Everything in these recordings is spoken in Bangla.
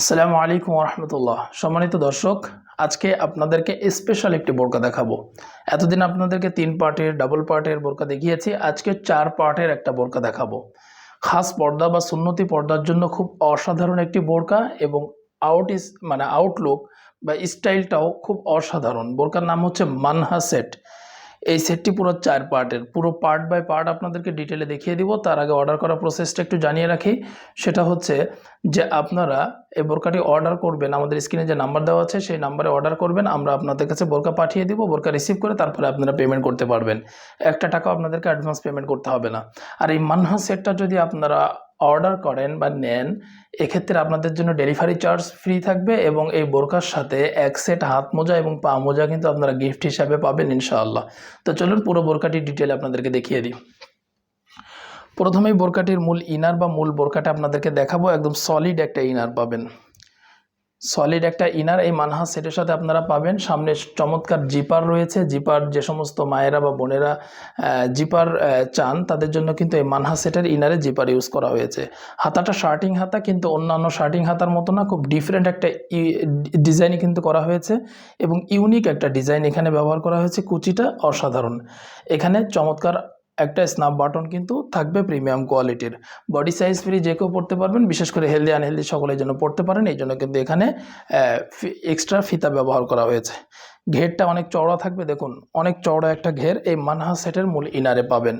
আসসালামু আলাইকুম রহমতুল্লাহ সম্মানিত দর্শক, আজকে আপনাদেরকে স্পেশাল একটি বোরকা দেখাবো। এতদিন আপনাদেরকে তিন পার্টের ডাবল পার্টের বোরকা দেখিয়েছি, আজকে চার পার্টের একটা বোরকা দেখাবো। খাস পর্দা বা সুন্নতি পর্দার জন্য খুব অসাধারণ একটি বোরকা এবং আউট ইস মানে আউটলুক বা স্টাইলটাও খুব অসাধারণ। বোরকার নাম হচ্ছে মানহা সেট। এই সেটটি পুরো চার পার্টের। পুরো পার্ট বাই পার্ট আপনাদেরকে ডিটেলে দেখিয়ে দিব। তার আগে অর্ডার করার প্রসেসটা একটু জানিয়ে রাখি। সেটা হচ্ছে যে আপনারা এই বোরকাটি অর্ডার করবেন, আমাদের স্ক্রিনে যে নাম্বার দেওয়া আছে সেই নাম্বারে অর্ডার করবেন। আমরা আপনাদের কাছে বোরকা পাঠিয়ে দিব, বোরকা রিসিভ করে তারপরে আপনারা পেমেন্ট করতে পারবেন। একটা টাকাও আপনাদেরকে অ্যাডভান্স পেমেন্ট করতে হবে না। আর এই মানহা সেটটা যদি আপনারা অর্ডার করেন বা নেন, এক্ষেত্রে আপনাদের জন্য ডেলিভারি চার্জ ফ্রি থাকবে এবং এই বোরকার সাথে এক সেট হাত মোজা এবং পা মোজা কিন্তু আপনারা গিফট হিসাবে পাবেন ইনশাআল্লাহ। তো চলুন পুরো বোরকাটির ডিটেল আপনাদেরকে দেখিয়ে দিই। প্রথমেই বোরকাটির মূল ইনার বা মূল বোরকাটা আপনাদেরকে দেখাবো, একদম সলিড একটা ইনার পাবেন। সলিড একটা ইনার এই মানহা সেটের সাথে আপনারা পাবেন। সামনে চমৎকার জিপার রয়েছে। জিপার যে সমস্ত মায়েরা বা বোনেরা জিপার চান, তাদের জন্য কিন্তু এই মানহা সেটের ইনারে জিপার ইউজ করা হয়েছে। হাতাটা শার্টিং হাতা, কিন্তু অন্যান্য শার্টিং হাতার মতো না, খুব ডিফারেন্ট একটা ডিজাইনই কিন্তু করা হয়েছে এবং ইউনিক একটা ডিজাইন এখানে ব্যবহার করা হয়েছে। কুচিটা অসাধারণ। এখানে চমৎকার একটা স্ন্যাপ বাটন কিন্তু থাকবে প্রিমিয়াম কোয়ালিটির বডি সাইজ ফ্রি যে কেউ পড়তে পারবেন, বিশেষ করে হেলদি আনহেলদি সকলের জন্য পড়তে পারেন, এই জন্য কিন্তু এখানে এক্সট্রা ফিতা ব্যবহার করা হয়েছে। ঘেরটা অনেক চওড়া থাকবে, দেখুন। অনেক চওড়া একটা ঘের এই মানহা সেটের মূল ইনারে পাবেন।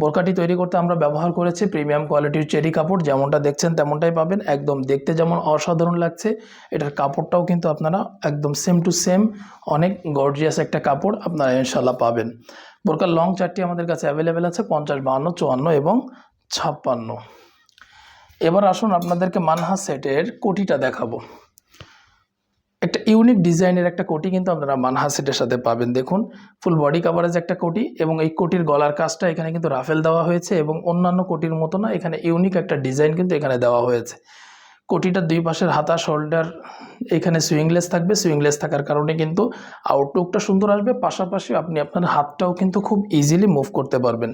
বোরকাটি তৈরি করতে আমরা ব্যবহার করেছি প্রিমিয়াম কোয়ালিটির চেরি কাপড়, যেমনটা দেখছেন তেমনটাই পাবেন। একদম দেখতে যেমন অসাধারণ লাগছে, এটার কাপড়টাও কিন্তু আপনারা একদম সেম টু সেম অনেক গর্জিয়াস একটা কাপড় আপনারা ইনশাল্লাহ পাবেন। বোরকার লং চারটি আমাদের কাছে অ্যাভেলেবেল আছে, পঞ্চাশ বাহান্ন, চুয়ান্ন এবং ছাপ্পান্ন। এবার আসুন আপনাদেরকে মানহা সেটের কোটিটা দেখাবো। ইউনিক ডিজাইনের একটা কোটি কিন্তু আপনারা মানহা সেটের সাথে পাবেন। দেখুন, ফুল বডি কাভারেজ একটা কোটি এবং এই কোটির গলার কাজটা এখানে কিন্তু রাফেল দেওয়া হয়েছে এবং অন্যান্য কোটির মতো না, এখানে ইউনিক একটা ডিজাইন কিন্তু এখানে দেওয়া হয়েছে। কোটিটার দুই পাশের হাতা, শোল্ডার, এখানে সুইংলেস থাকবে। সুইংলেস থাকার কারণে কিন্তু আউটলুকটা সুন্দর আসবে। পাশাপাশি আপনি আপনার হাতটাও কিন্তু খুব ইজিলি মুভ করতে পারবেন।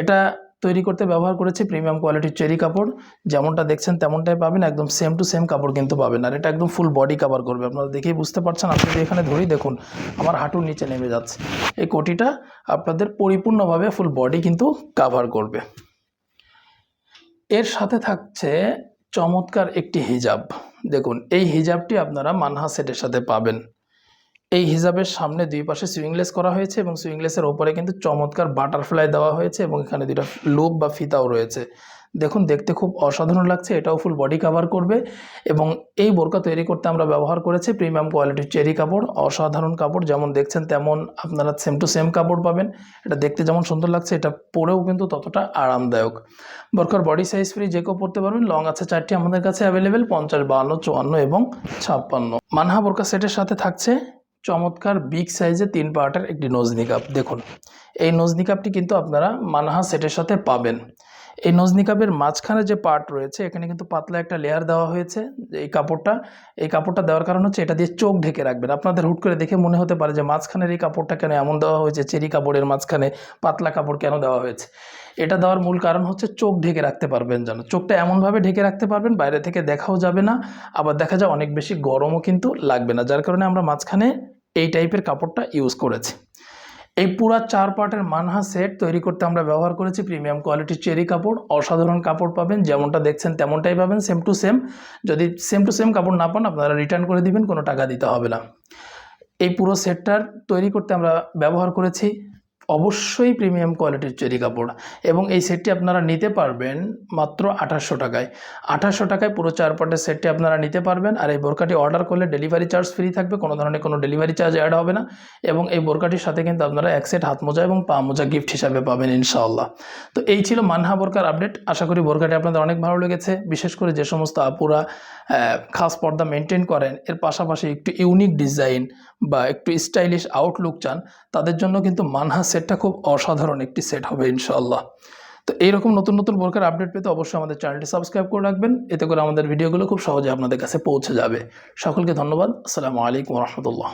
এটা তৈরি করতে ব্যবহার করেছি প্রিমিয়াম কোয়ালিটির চেরি কাপড়। যেমনটা দেখছেন তেমনটাই পাবেন, একদম সেম টু সেম কাপড় কিন্তু পাবেন। আর এটা একদম ফুল বডি কাভার করবে। আপনারা দেখেই বুঝতে পারছেন। আপনি যদি এখানে ধরি, দেখুন, আমার হাঁটুর নিচে নেমে যাচ্ছে। এই কোটিটা আপনাদের পরিপূর্ণভাবে ফুল বডি কিন্তু কাভার করবে। এর সাথে থাকছে চমৎকার একটি হিজাব। দেখুন, এই হিজাবটি আপনারা মানহা সেটের সাথে পাবেন। এই হিজাবের সামনে দুই পাশে সুইংলেস করা হয়েছে এবং সুইংলেসের ওপরে কিন্তু চমৎকার বাটারফ্লাই দেওয়া হয়েছে এবং এখানে দুটো লুপ বা ফিতাও রয়েছে। দেখুন, দেখতে খুব অসাধারণ লাগছে, এটাও ফুল বডি কাভার করবে এবং এই বোরকা তৈরি করতে আমরা ব্যবহার করেছি প্রিমিয়াম কোয়ালিটির চেরি কাপড়, অসাধারণ কাপড়, যেমন দেখছেন তেমন আপনারা সেম টু সেম কাপড় পাবেন। এটা দেখতে যেমন সুন্দর লাগছে, এটা পরেও কিন্তু ততটা আরামদায়ক। বোরকার বডি সাইজ ফ্রি যে কেউ পড়তে পারবেন, লং আছে চারটি আমাদের কাছে অ্যাভেলেবেল পঞ্চাশ, বাহান্ন, চুয়ান্ন এবং ছাপ্পান্ন। মানহা বোরকা সেটের সাথে থাকছে চমৎকার বিগ সাইজে তিন পার্টের একটি নোজ নিকাপ দেখুন, এই নোজ নিকাপটি কিন্তু আপনারা মানহা সেটের সাথে পাবেন। এই নোজ নিকাপের মাঝখানে যে পার্ট রয়েছে, এখানে কিন্তু পাতলা একটা লেয়ার দেওয়া হয়েছে এই কাপড়টা। এই কাপড়টা দেওয়ার কারণ হচ্ছে এটা দিয়ে চোখ ঢেকে রাখবেন। আপনাদের হুট করে দেখে মনে হতে পারে যে মাঝখানের এই কাপড়টা কেন এমন দেওয়া হয়েছে, চেরি কাপড়ের মাঝখানে পাতলা কাপড় কেন দেওয়া হয়েছে? এটা দেওয়ার মূল কারণ হচ্ছে চোখ ঢেকে রাখতে পারবেন যেন। চোখটা এমনভাবে ঢেকে রাখতে পারবেন, বাইরে থেকে দেখাও যাবে না। আবার দেখা যায় অনেক বেশি গরমও কিন্তু লাগবে না, যার কারণে আমরা মাঝখানে এই টাইপের কাপড়টা ইউজ করেছি। এই পুরা চার পার্টের মানহা সেট তৈরি করতে আমরা ব্যবহার করেছি প্রিমিয়াম কোয়ালিটির চেরি কাপড়। অসাধারণ কাপড় পাবেন, যেমনটা দেখছেন তেমনটাই পাবেন সেম টু সেম যদি সেম টু সেম কাপড় না পান, আপনারা রিটার্ন করে দিবেন, কোনো টাকা দিতে হবে না। এই পুরো সেটটার তৈরি করতে আমরা ব্যবহার করেছি। অবশ্যই প্রিমিয়াম কোয়ালিটির চেরি কাপড়। এবং এই সেটটি আপনারা নিতে পারবেন মাত্র আঠাশশো টাকায়। আঠাশশো টাকায় পুরো চার পার্টের সেটটি আপনারা নিতে পারবেন। আর এই বোরকাটি অর্ডার করলে ডেলিভারি চার্জ ফ্রি থাকবে, কোনো ধরনের কোনো ডেলিভারি চার্জ অ্যাড হবে না। এবং এই বোরকাটির সাথে কিন্তু আপনারা এক সেট হাত মোজা এবং পা মোজা গিফট হিসাবে পাবেন ইনশাআল্লাহ। তো এই ছিল মানহা বোরকার আপডেট আশা করি বোরকাটি আপনাদের অনেক ভালো লেগেছে। বিশেষ করে যে সমস্ত আপুরা খাস পর্দা মেনটেন করেন। এর পাশাপাশি একটু ইউনিক ডিজাইন বা একটু স্টাইলিশ আউটলুক চান, তাদের জন্য কিন্তু মানহা সেটটা খুব অসাধারণ একটি সেট হবে ইনশাল্লাহ তো এইরকম নতুন নতুন বোরকার আপডেট পেতে অবশ্যই আমাদের চ্যানেলটি সাবস্ক্রাইব করে রাখবেন। এতে করে আমাদের ভিডিওগুলো খুব সহজে আপনাদের কাছে পৌঁছে যাবে। সকলকে ধন্যবাদ। আসসালামু আলাইকুম রহমতুল্লাহ।